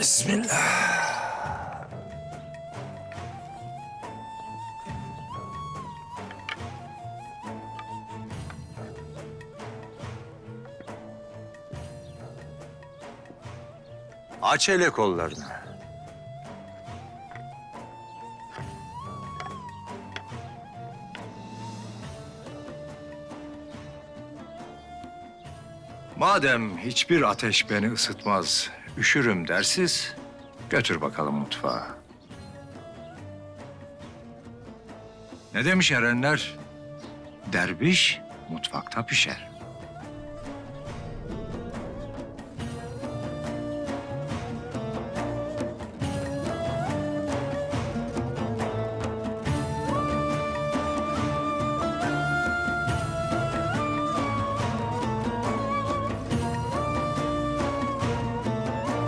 Bismillah. Aç hele kollarını. Madem hiçbir ateş beni ısıtmaz, üşürüm dersiz, götür bakalım mutfağa. Ne demiş erenler? Derviş mutfakta pişer.